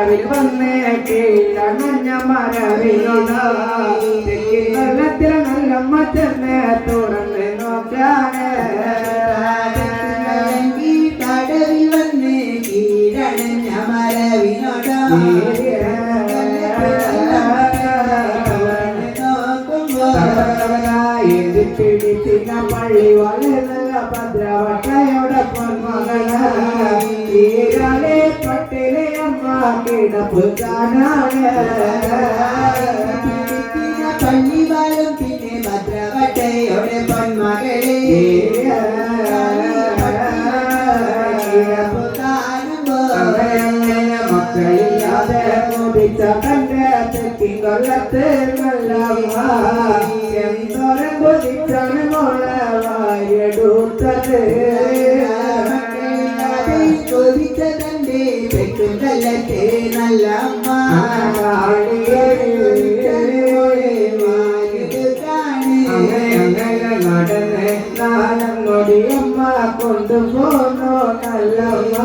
കടവിൽ വന്നേ കീഴണഞ്ഞ മരവിലുള്ള തെക്കി വെള്ളത്തിൽ നല്ല മച്ചന്നെ തുറന്ന് നോക്കാനേ പിടിച്ചിന പള്ളി വളരുന്ന ഭദ്രവട്ടയോടൊപ്പം മകളെ പട്ടിലെ അമ്മ കിടപ്പ് കാണാണ്. പള്ളിവാളും പിന്നെ ഭദ്രവട്ടയോടെ പൊന്മകളെ. അങ്ങനെ മക്കളില്ലാതെ മോദിച്ച കണ്ട് തെക്കിങ്കൊല്ലത്ത് നല്ലമ്മ എന്തോരം കൊതിച്ചാണ് മോളെ വായെടുത്തത് ചോദിച്ച തന്റെ പെട്ടുകല്ലത്തെ നല്ല അങ്ങനെ നടന്ന് നാലങ്ങൊടിയമ്മ കൊണ്ടുപോന്നു നല്ലമ്മ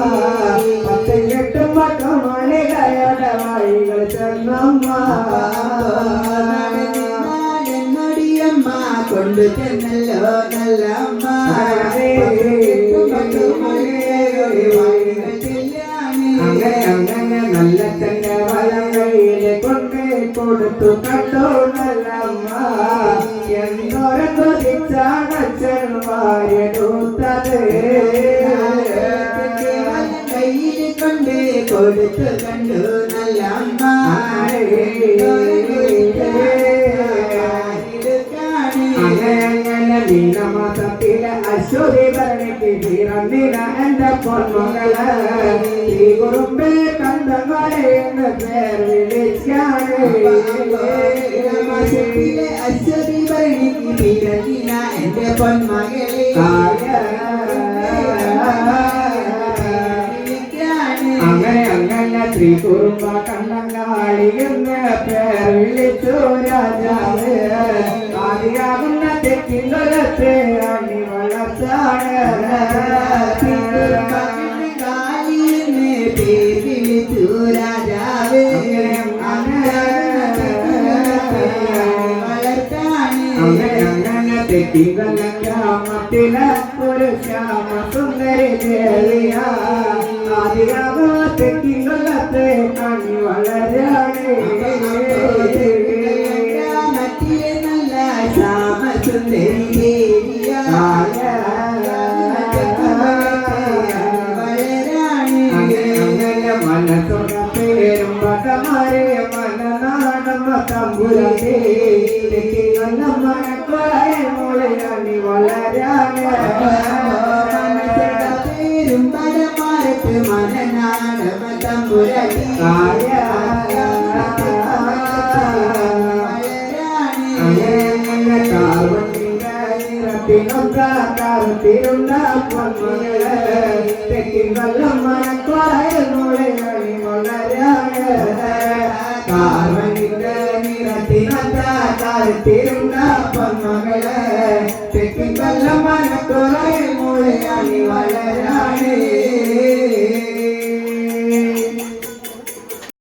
കൊണ്ടു ചെന്നല്ലോ നല്ല അങ്ങനെ അങ്ങനെ നല്ല തന്നെ വലങ്ങയിലെ കൊണ്ട് കൊടുത്തു കണ്ടോ നല്ലമ്മ എന്തോരം വായെടുത്തത് കയ്യിൽ കൊണ്ട് കൊടുത്തു കണ്ടു നല്ല മീനമാസത്തിലെ അശ്വതി ഭരണിക്ക് പിറന്നിന എന്റെ പൊന്മകള് ഈ കുറുമ്പേ കണ്ടങ്ങളെ എന്ന് പേർ വിളിച്ചാണ് അശ്വതി ഭരണിക്ക് പിറന്നിന എന്റെ പൊന്മകളെ അങ്ങനെ അങ്ങനെ ത്രികുറുമ്പ കണ്ണങ്കാളി എന്ന് പേർ വിളിച്ചു രാജാവ് ആദിയാകുന്ന തെക്കിങ്കൊലത്തെ അണി വളർത്താണ് അങ്ങനെ അങ്ങനെ തെക്കിങ്കൊല്ല ഗ്രാമത്തിലെ ഒരു ശ്യാമ സുന്ദരി ദേവിയ தமரே மன்னநாடம தம்புரே நல்ல மனக்காரே மூளையாண்டி வளரானே மனசிடத்தேரும் பரமாரத்து மனநாடம தம்புரே ஆயா பின்னும் பிராத்தால் திருநாள் பொன்மையில் தெக்கின் வல்லமான திருநாப்பன் மகள பெட்டி வல்லம்